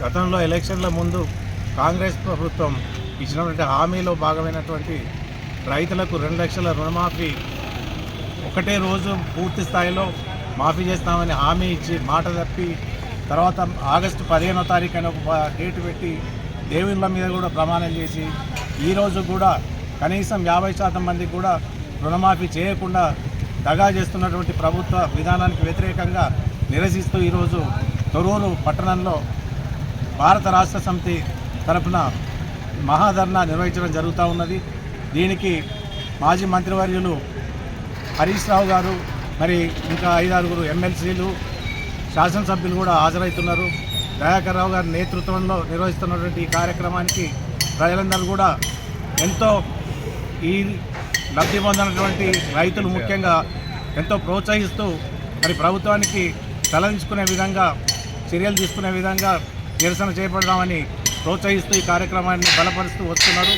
గతంలో ఎలక్షన్ల ముందు కాంగ్రెస్ ప్రభుత్వం ఇచ్చినటువంటి హామీలో భాగమైనటువంటి రైతులకు రెండు లక్షల రుణమాఫీ ఒకటే రోజు పూర్తి స్థాయిలో మాఫీ చేస్తామని హామీ ఇచ్చి మాట తప్పి తర్వాత ఆగస్టు పదిహేనో తారీఖు అని ఒక డేట్ పెట్టి దేవుళ్ళ మీద కూడా ప్రమాణం చేసి ఈరోజు కూడా కనీసం యాభై శాతం మందికి కూడా రుణమాఫీ చేయకుండా దగా చేస్తున్నటువంటి ప్రభుత్వ విధానానికి వ్యతిరేకంగా నిరసిస్తూ ఈరోజు తొరూరు పట్టణంలో భారత రాష్ట్ర సమితి తరఫున మహాధర్నా నిర్వహించడం జరుగుతూ ఉన్నది. దీనికి మాజీ మంత్రివర్యులు హరీష్ రావు గారు మరి ఇంకా ఐదారుగురు ఎమ్మెల్సీలు శాసనసభ్యులు కూడా హాజరవుతున్నారు దయాకర్ రావు గారి నేతృత్వంలో నిర్వహిస్తున్నటువంటి ఈ కార్యక్రమానికి ప్రజలందరూ కూడా ఎంతో ఈ లబ్ధి పొందినటువంటి రైతులు ముఖ్యంగా ఎంతో ప్రోత్సహిస్తూ మరి ప్రభుత్వానికి తలదించుకునే విధంగా చర్యలు తీసుకునే విధంగా నిరసన చేపడదామని ప్రోత్సహిస్తూ ఈ కార్యక్రమాన్ని బలపరుస్తూ వస్తున్నారు.